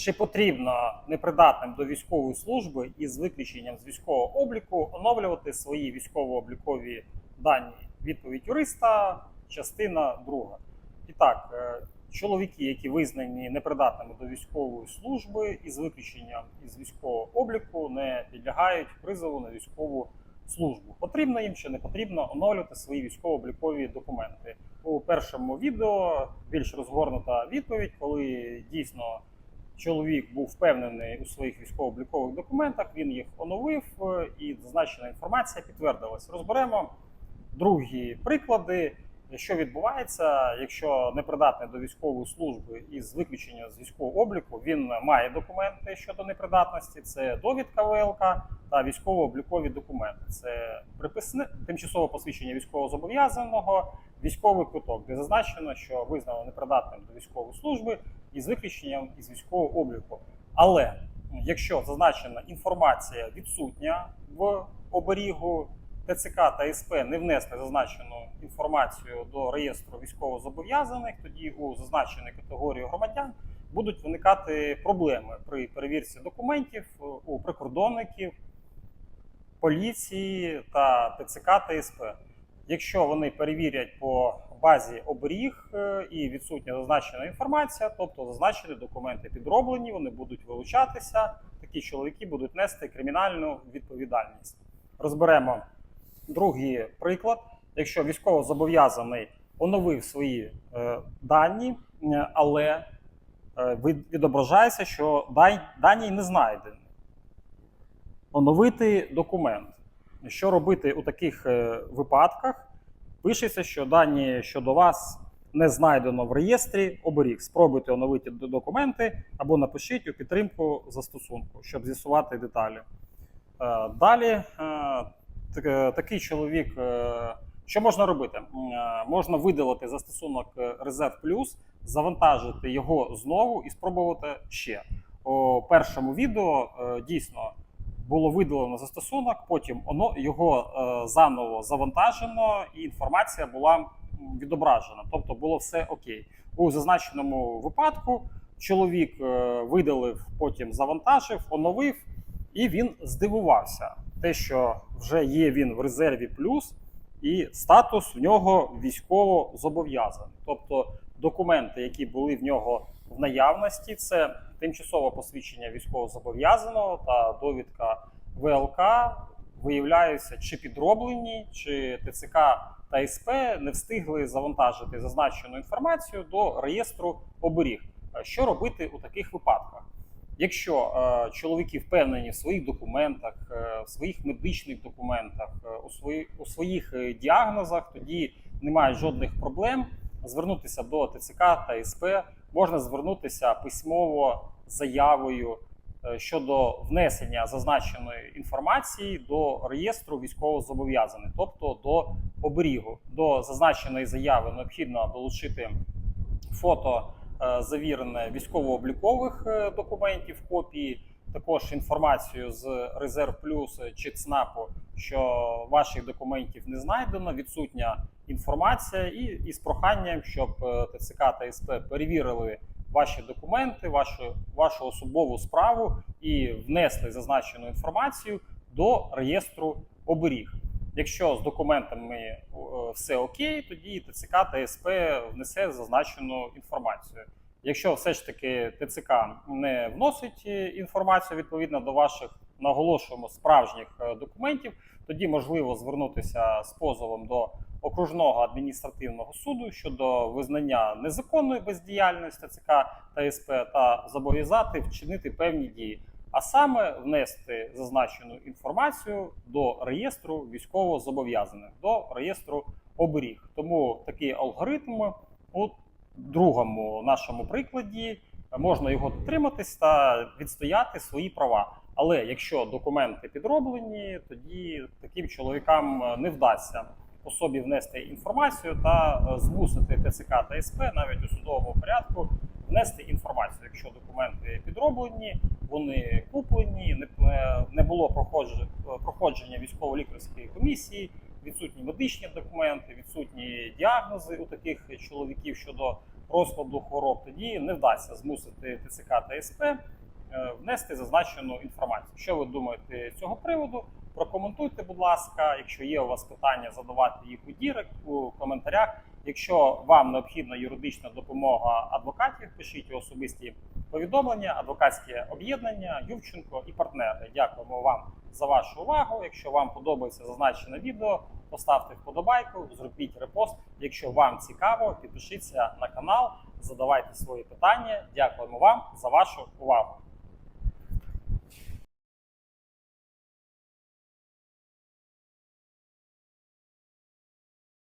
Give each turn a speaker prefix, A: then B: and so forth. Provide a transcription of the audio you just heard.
A: Чи потрібно непридатним до військової служби із виключенням з військового обліку оновлювати свої військово-облікові дані? Відповідь юриста, частина друга. І так, е, чоловіки, які визнані непридатними до військової служби із виключенням із військового обліку, не підлягають призову на військову службу. Потрібно їм чи не потрібно оновлювати свої військово-облікові документи. У першому відео більш розгорнута відповідь, коли дійсно чоловік був впевнений у своїх військово-облікових документах, він їх оновив е, і зазначена інформація підтвердилась. Розберемо другі приклади. Що відбувається, якщо непридатний до військової служби із виключення з військового обліку, він має документи щодо непридатності, це довідка ВЛК та військово-облікові документи. Це приписне тимчасове посвідчення військовозобов'язаного, військовий квиток, де зазначено, що визнано непридатним до військової служби із виключенням із військового обліку. Але якщо зазначена інформація відсутня в оберігу ТЦК та СП не внесли зазначену інформацію до реєстру військовозобов'язаних, тоді у зазначеної категорії громадян будуть виникати проблеми при перевірці документів е, у прикордонників, поліції та ТЦК та СП. Якщо вони перевірять по базі оберіг е, і відсутня зазначена інформація, тобто зазначені документи підроблені, вони будуть вилучатися, такі чоловіки будуть нести кримінальну відповідальність. Розберемо другий приклад. Якщо військовозобов'язаний оновив свої е, дані, е, але е, відображається, що дані не знайдені. Оновити документ. Що робити у таких е, випадках? Пишеться, що дані щодо вас не знайдено в реєстрі оберіг. Спробуйте оновити документи або напишіть у підтримку застосунку, щоб з'ясувати деталі. Е, Далі е, такий чоловік. Що можна робити? Можна видалити застосунок Резерв Плюс, завантажити його знову і спробувати ще. У першому відео дійсно було видалено застосунок, потім оно, його е, заново завантажено, і інформація була відображена. Тобто було все окей. У зазначеному випадку чоловік е, видалив, потім завантажив, оновив, і він здивувався. Те, що вже є він в резерві плюс, і статус в нього військово зобов'язаний. Тобто документи, які були в нього в наявності, це тимчасове посвідчення військовозобов'язаного та довідка ВЛК виявляються чи підроблені, чи ТЦК та СП не встигли завантажити зазначену інформацію до реєстру оберіг. Е, Що робити у таких випадках? Якщо е, чоловіки впевнені в своїх документах, е, в своїх медичних документах, е, у, свої, у своїх е, діагнозах, тоді немає жодних проблем звернутися до ТЦК та СП. Можна звернутися письмово заявою е, щодо внесення зазначеної інформації до реєстру військовозобов'язаних, тобто до оберігу. До зазначеної заяви необхідно долучити фото е, завірене військово-облікових е, документів, копії, також інформацію з Резерв Плюс чи ЦНАПу, що ваших документів не знайдено, відсутня інформація, і, з проханням, щоб е, ТЦК та СП перевірили ваші документи, вашу, вашу особову справу і внесли зазначену інформацію до реєстру оберіг. Якщо з документами е, все окей, тоді ТЦК та СП внесе зазначену інформацію. Якщо все ж таки ТЦК не вносить е, інформацію відповідно до ваших наголошуємо справжніх е, документів, тоді можливо звернутися з позовом до окружного адміністративного суду щодо визнання незаконної бездіяльності ТЦК та СП та зобов'язати вчинити певні дії а саме внести зазначену інформацію до реєстру військовозобов'язаних, до реєстру оберіг. Тому такий алгоритм у другому нашому прикладі можна його дотриматись та відстояти свої права. Але якщо документи підроблені, тоді таким чоловікам е, не вдасться по собі внести інформацію та е, змусити ТЦК та СП навіть у судовому порядку внести інформацію, якщо документи підроблені, вони куплені, не, е, було проходження військово-лікарської комісії, відсутні медичні документи, відсутні діагнози у таких чоловіків щодо розкладу хвороб, тоді не вдасться змусити ТЦК та СП е, внести зазначену інформацію. Що ви думаєте з цього приводу? Прокоментуйте, будь ласка. Якщо є у вас питання, задавайте їх у дірект у коментарях. Якщо вам необхідна юридична допомога адвокатів, пишіть особисті повідомлення, адвокатське об'єднання, Ювченко і партнери. Дякуємо вам за вашу увагу. Якщо вам подобається зазначене відео, поставте вподобайку, зробіть репост. Якщо вам цікаво, підпишіться на канал, задавайте свої питання. Дякуємо вам за вашу увагу.